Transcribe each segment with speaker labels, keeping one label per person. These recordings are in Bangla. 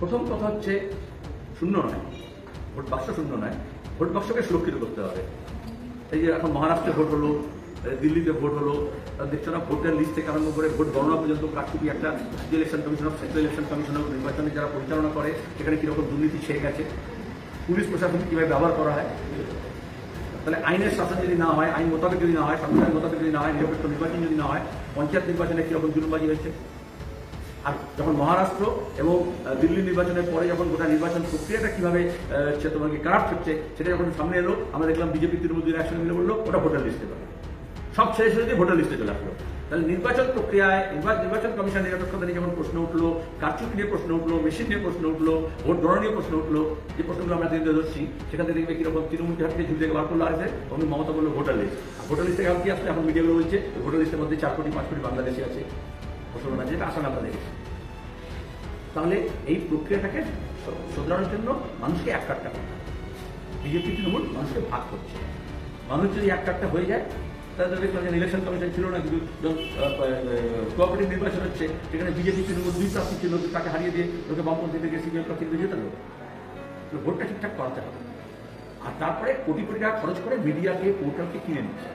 Speaker 1: প্রথম কথা হচ্ছে শূন্য নয়। ভোট বাক্স শূন্য নয়। ভোট বাক্সকে সুরক্ষিত করতে হবে। এই যে এখন মহারাষ্ট্রে ভোট হলো দিল্লিতে ভোট হলো দেখছ না, ভোটের লিস্ট থেকে আরম্ভ করে ভোট গণনা পর্যন্ত কারচুপি একটা election commission of central election commission of নির্বাচনে যারা পরিচালনা করে, সেখানে কীরকম দুর্নীতি ছেয়ে গেছে, পুলিশ প্রশাসন কীভাবে ব্যবহার করা হয়? তাহলে আইনের শাসন যদি না হয়, আইন মোতাবেক যদি না হয়, সংবিধান মোতাবেক যদি না হয়, নিরপেক্ষ নির্বাচন যদি না হয়, পঞ্চায়েত নির্বাচনে কীরকম জুলুমবাজি হয়েছে? আর যখন মহারাষ্ট্র এবং দিল্লি নির্বাচনের পরে যখন গোটা নির্বাচন প্রক্রিয়াটা কীভাবে তোমাকে কারাপ্ট হচ্ছে, সেটা যখন সামনে এলো, আমরা দেখলাম বিজেপি তৃণমূল একসঙ্গে মিলে বলল, ওটা ভোটার লিস্টে পাবে সব ছেড়ে দিয়ে ভোটার লিস্টে চলে আসলো। তাহলে নির্বাচন প্রক্রিয়ায়, নির্বা- নির্বাচন কমিশন নিরপেক্ষতা নিয়ে যখন প্রশ্ন উঠল, কারচুপি নিয়ে প্রশ্ন উঠল, মেশিন নিয়ে প্রশ্ন উঠল, ভোট গণনা নিয়ে প্রশ্ন উঠল, যে প্রশ্নগুলো আমরা দিতে ধরছি, সেখান থেকে দেখবে কীরকম তৃণমূল হাতে ঝুল থেকে বার করল আসে তখন মমতা বলল, ভোটার লিস্ট ভোটার লিস্টে এখন কি আসলে? এখন মিডিয়াগুলো বলছে, ভোটার লিস্টের মধ্যে চার কোটি, পাঁচ কোটি বাংলাদেশি আছে। আছে, এটা আসাম দেখেছি। তাহলে এই প্রক্রিয়াটাকে শোধরানোর জন্য মানুষকে এক কাটটা করতে বিজেপি তৃণমূল মানুষকে ভাগ করছে। মানুষ যদি এক কাটটা হয়ে যায়, তাহলে দেখলাম ইলেকশন কমিশন ছিল না, কিন্তু কোঅপারেটিভ নির্বাচন হচ্ছে, সেখানে বিজেপি তৃণমূল দুই প্রার্থী ছিল তাকে হারিয়ে দিয়ে লোকে বামপন্থী থেকে সিপিএম প্রার্থী দিয়ে যেতে ভোটটা ঠিকঠাক করাতে হবে। আর তারপরে কোটি কোটি টাকা খরচ করে মিডিয়াকে পোর্টালকে কিনে নিচ্ছে।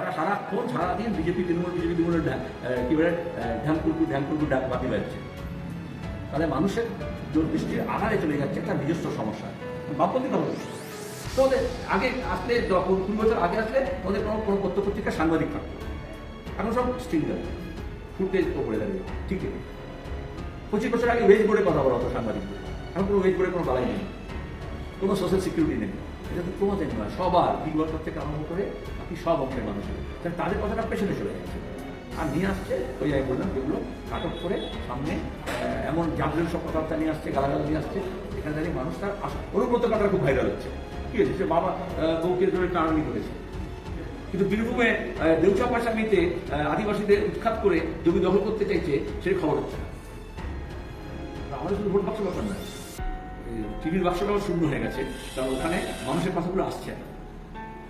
Speaker 1: তারা সারাক্ষণ সারাদিন বিজেপি, তৃণমূল, বিজেপি তৃণমূলের কি বলে ঢ্যাঙ্কুলকু ঢ্যাঙ্কুলকু ডাক বাকি বাজছে। তাহলে মানুষের দৃষ্টির আড়ালে চলে যাচ্ছে একটা নিজস্ব সমস্যা। বামপন্থী দল তো আগে আসলে কুড়ি বছর আগে আসলে ওদের কোনো কোনো পত্র পত্রিকা সাংবাদিক থাকতো। এখন সব স্টিঙ্গার ফুটেজ ওপরে দাঁড়িয়ে। ঠিক আছে। পঁচিশ বছর আগে ওয়েজ বোর্ডে কথা বলা হতো সাংবাদিকদের। এখন কোনো ওয়েজ বোর্ডে কোনো বালাই নেই। কোনো সোশ্যাল সিকিউরিটি নেই। এটা তো তোমাদের নয় সবার বিগ বছর থেকে আরম্ভ করে বাকি সব অংশের মানুষের তাহলে তাদের কথাটা পেছনে চলে যাচ্ছে। আর নিয়ে আসছে ওই আমি বললাম যেগুলো আটক করে সামনে এমন জাবলেন সব কথাবার্তা নিয়ে আসছে গালাগাল নিয়ে আসছে এখানে দাঁড়িয়ে মানুষ তার অনুব্রত কথাটা খুব ভাইরাল হচ্ছে। কি হয়েছে? সে বাবা বউকে ধরে টানানি করেছে। কিন্তু বীরভূমে আহ, দেউচা পাশামিতে আদিবাসীদের উৎখাত করে জমি দখল করতে চাইছে সেই খবর হচ্ছে আমাদের শুধু ভোট বাক্স ব্যাপার নয়। টিভির বাক্সটাও শূন্য হয়ে গেছে কারণ ওখানে মানুষের কথাগুলো আসছে না।